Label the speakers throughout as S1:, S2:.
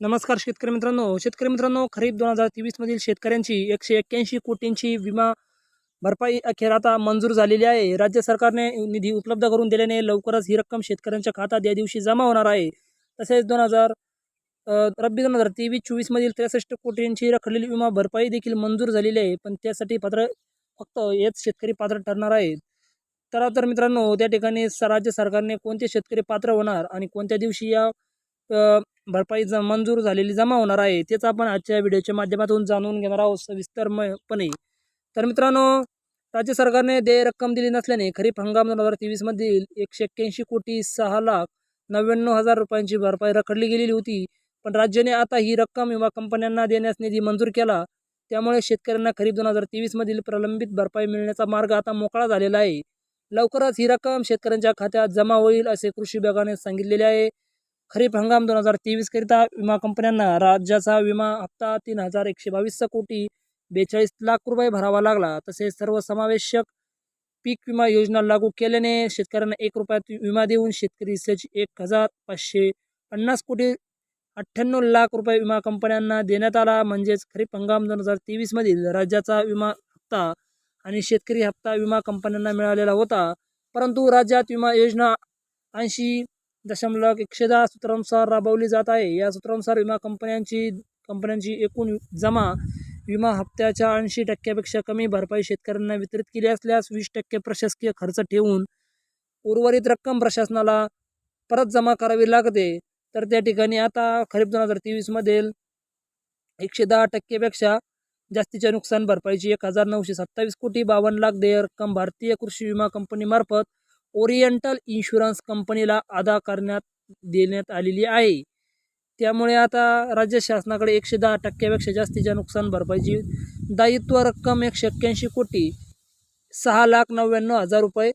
S1: नमस्कार शेतकरी मित्रांनो. शेतकरी मित्रांनो खरीप दोन हजार तेवीसमधील शेतकऱ्यांची एकशे एक्क्याऐंशी कोटींची विमा भरपाई अखेर आता मंजूर झालेली आहे. राज्य सरकारने निधी उपलब्ध करून दिल्याने लवकरच ही रक्कम शेतकऱ्यांच्या खात्यात या दिवशी जमा होणार आहे. तसेच दोन हजार रब्बी दोन हजार तेवीस चोवीसमधील त्रेसष्ट कोटींची रखडलेली विमा भरपाई देखील मंजूर झालेली आहे. पण त्यासाठी पात्र फक्त हेच शेतकरी पात्र ठरणार आहेत. तर तर मित्रांनो त्या ठिकाणी स राज्य सरकारने कोणते शेतकरी पात्र होणार आणि कोणत्या दिवशी या भरपाई ज मंजूर झालेली जमा होणार आहे. तेच आपण आजच्या व्हिडिओच्या माध्यमातून जाणून घेणार आहोत सविस्तरपणे. तर मित्रांनो राज्य सरकारने देय रक्कम दिली नसल्याने खरीप हंगाम दोन हजार तेवीसमधील एकशे एक्क्याऐंशी कोटी सहा लाख नव्याण्णव हजार रुपयांची भरपाई रखडली गेलेली होती. पण राज्याने आता ही रक्कम विमा कंपन्यांना देण्यास निधी मंजूर केला. त्यामुळे शेतकऱ्यांना खरीप दोन हजार तेवीसमधील प्रलंबित भरपाई मिळण्याचा मार्ग आता मोकळा झालेला आहे. लवकरच ही रक्कम शेतकऱ्यांच्या खात्यात जमा होईल असे कृषी विभागाने सांगितलेले आहे. खरीप हंगाम दोन हजार तेवीसकरिता विमा कंपन्यांना राज्याचा विमा हप्ता तीन हजार एकशे बावीस कोटी बेचाळीस लाख रुपये भरावा लागला. तसेच सर्वसमावेशक पीक विमा योजना लागू केल्याने शेतकऱ्यांना एक रुपयात विमा देऊन शेतकरी हिस्साची एक हजार पाचशे पन्नास कोटी अठ्ठ्याण्णव लाख रुपये विमा कंपन्यांना देण्यात आला. म्हणजेच खरीप हंगाम दोन हजार तेवीसमधील राज्याचा विमा हप्ता आणि शेतकरी हप्ता विमा कंपन्यांना मिळालेला होता. परंतु राज्यात विमा योजना ऐंशी दशमलव एकशे दहा सूत्रानुसार राबवली जात आहे. या सूत्रानुसार विमा कंपन्यांची कंपन्यांची एकूण जमा विमा हप्त्याच्या ऐंशी टक्क्यापेक्षा कमी भरपाई शेतकऱ्यांना वितरित केली असल्यास वीस टक्के प्रशासकीय खर्च ठेवून उर्वरित रक्कम प्रशासनाला परत जमा करावी लागते. तर त्या ठिकाणी आता खरीप दोन हजार तेवीसमधील एकशे दहा टक्केपेक्षा जास्तीच्या नुकसान भरपाईची एक हजार नऊशे सत्तावीस कोटी बावन्न लाख देय रक्कम भारतीय कृषी विमा कंपनीमार्फत ओरिएंटल इन्शुरन्स कंपनीला अदा करण्यात देण्यात आलेली आहे. त्यामुळे आता राज्य शासनाकडे एकशे दहा टक्क्यापेक्षा जास्तीच्या नुकसान भरपाईची दायित्व रक्कम एकशे एक्क्याऐंशी कोटी सहा लाख नव्याण्णव हजार रुपये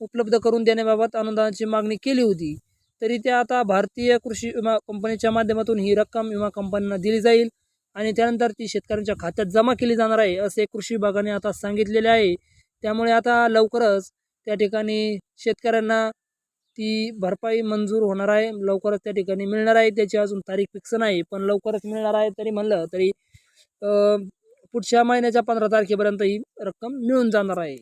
S1: उपलब्ध करून देण्याबाबत अनुदानाची मागणी केली होती. तरी त्या आता भारतीय कृषी विमा कंपनीच्या माध्यमातून ही रक्कम विमा कंपन्यांना दिली जाईल आणि त्यानंतर ती शेतकऱ्यांच्या खात्यात जमा केली जाणार आहे असे कृषी विभागाने आता सांगितलेले आहे. त्यामुळे आता लवकरच त्या ठिकाणी शेतकऱ्यांना ती भरपाई मंजूर होणार आहे. लवकरच त्या ठिकाणी मिळणार आहे. त्याची अजून तारीख फिक्स नाही पण लवकरच मिळणार आहे तरी म्हणलं तरी पुढच्या महिन्याच्या पंधरा तारखेपर्यंत ही रक्कम मिळून जाणार आहे.